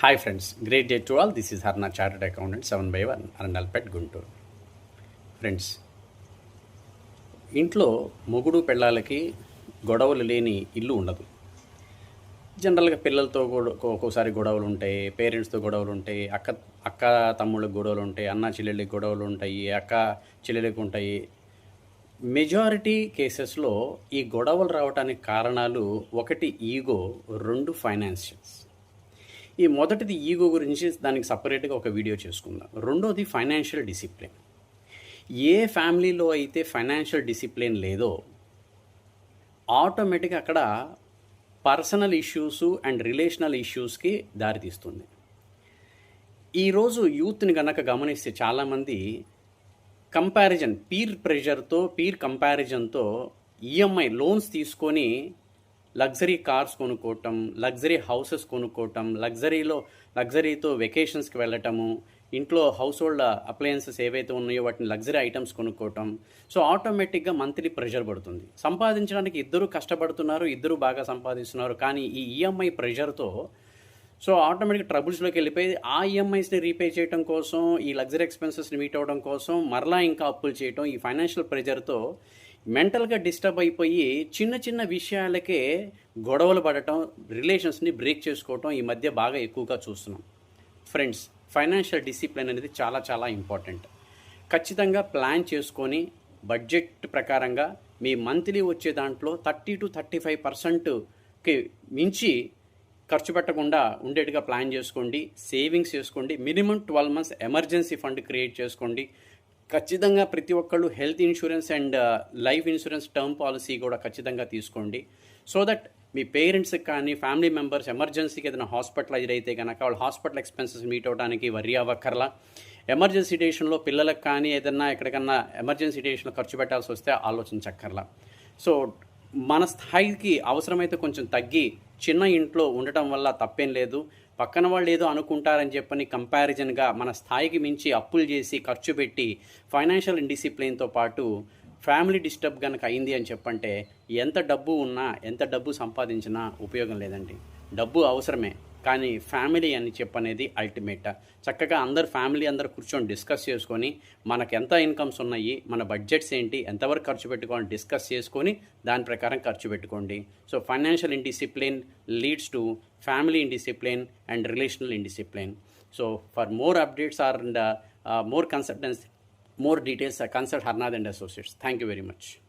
Hi friends great day to all this is Harnaaz chartered accountant seven by one Arundelpet Guntur friends ఇంట్లో మొగుడు పెళ్ళాలకి గొడవలు లేని ఇల్లు ఉండదు. జనరల్గా పిల్లలతో కూడా ఒక్కోసారి గొడవలు ఉంటాయి పేరెంట్స్తో గొడవలు ఉంటాయి అక్క అక్క తమ్ముళ్ళకి గొడవలు ఉంటాయి అన్న చెల్లెళ్ళకి గొడవలు ఉంటాయి అక్క చెల్లెళ్ళకి ఉంటాయి. మెజారిటీ కేసెస్లో ఈ గొడవలు రావడానికి కారణాలు ఒకటి ఈగో రెండు ఫైనాన్షియల్స్ ఈ మొదటిది ఈగో గురించి దానికి సపరేట్గా ఒక వీడియో చేసుకుందాం. రెండోది ఫైనాన్షియల్ డిసిప్లిన్. ఏ ఫ్యామిలీలో అయితే ఫైనాన్షియల్ డిసిప్లిన్ లేదో ఆటోమేటిక్గా అక్కడ పర్సనల్ ఇష్యూస్ అండ్ రిలేషనల్ ఇష్యూస్కి దారితీస్తుంది. ఈరోజు యూత్ని కనుక గమనిస్తే చాలామంది కంపారిజన్ పీర్ ప్రెషర్తో పీర్ కంపారిజన్తో ఈఎంఐ లోన్స్ తీసుకొని లగ్జరీ కార్స్ కొనుక్కోవటం లగ్జరీ హౌసెస్ కొనుక్కోవటం లగ్జరీలో లగ్జరీతో వెకేషన్స్కి వెళ్ళటము ఇంట్లో హౌస్ హోల్డ్ అప్లయన్సెస్ ఏవైతే ఉన్నాయో వాటిని లగ్జరీ ఐటమ్స్ కొనుక్కోవటం. సో ఆటోమేటిక్గా మంత్లీ ప్రెషర్ పడుతుంది. సంపాదించడానికి ఇద్దరు కష్టపడుతున్నారు ఇద్దరు బాగా సంపాదిస్తున్నారు కానీ ఈ ఈఎంఐ ప్రెషర్తో సో ఆటోమేటిక్ ట్రబుల్స్లోకి వెళ్ళిపోయి ఆ ఈఎంఐస్ని రీపే చేయడం కోసం ఈ లగ్జరీ ఎక్స్పెన్సెస్ని మీట్ అవ్వడం కోసం మరలా ఇంకా అప్పులు చేయడం ఈ ఫైనాన్షియల్ ప్రెజర్తో మెంటల్గా డిస్టర్బ్ అయిపోయి చిన్న చిన్న విషయాలకే గొడవలు పడటం రిలేషన్స్ని బ్రేక్ చేసుకోవటం ఈ మధ్య బాగా ఎక్కువగా చూస్తున్నాం. ఫ్రెండ్స్ ఫైనాన్షియల్ డిసిప్లిన్ అనేది చాలా చాలా ఇంపార్టెంట్. ఖచ్చితంగా ప్లాన్ చేసుకొని బడ్జెట్ ప్రకారంగా మీ మంత్లీ వచ్చే దాంట్లో థర్టీ టు థర్టీ ఫైవ్ పర్సెంట్కి మించి ఖర్చు పెట్టకుండా ఉండేట్టుగా ప్లాన్ చేసుకోండి. సేవింగ్స్ చేసుకోండి. Minimum twelve months emergency fund create చేసుకోండి. ఖచ్చితంగా ప్రతి ఒక్కళ్ళు health insurance and life insurance term policy కూడా ఖచ్చితంగా తీసుకోండి. సో దట్ మీ పేరెంట్స్కి కానీ ఫ్యామిలీ మెంబర్స్ ఎమర్జెన్సీకి ఏదైనా హాస్పిటలైజ్ అయితే కనుక వాళ్ళు హాస్పిటల్ ఎక్స్పెన్సెస్ మీట్ అవడానికి వరి అవ్వక్కర్లా. ఎమర్జెన్సీ డేషన్లో పిల్లలకు కానీ ఏదైనా ఎక్కడికన్నా ఎమర్జెన్సీ డేషన్లో ఖర్చు పెట్టాల్సి వస్తే ఆలోచించక్కర్లా. సో మన స్థాయికి అవసరమైతే కొంచెం తగ్గి చిన్న ఇంట్లో ఉండటం వల్ల తప్పేం లేదు. పక్కన వాళ్ళు ఏదో అనుకుంటారని చెప్పని కంపారిజన్గా మన స్థాయికి మించి అప్పులు చేసి ఖర్చు పెట్టి ఫైనాన్షియల్ ఇండిసిప్లిన్తో పాటు ఫ్యామిలీ డిస్టర్బ్ కనుక అయింది అని చెప్పంటే ఎంత డబ్బు ఉన్నా ఎంత డబ్బు సంపాదించినా ఉపయోగం లేదండి. డబ్బు అవసరమే. కానీ ఫ్యామిలీ అని చెప్పనేది అల్టిమేట్. చక్కగా అందరు ఫ్యామిలీ అందరు కూర్చొని డిస్కస్ చేసుకొని మనకు ఎంత ఇన్కమ్స్ ఉన్నాయి మన బడ్జెట్స్ ఏంటి ఎంతవరకు ఖర్చు పెట్టుకోవాలి డిస్కస్ చేసుకొని దాని ప్రకారం ఖర్చు పెట్టుకోండి. So financial indiscipline leads to family indiscipline, and relational indiscipline. So for more updates and uh, more consultants, more details, uh, consult Harnad and Associates. Thank you very much.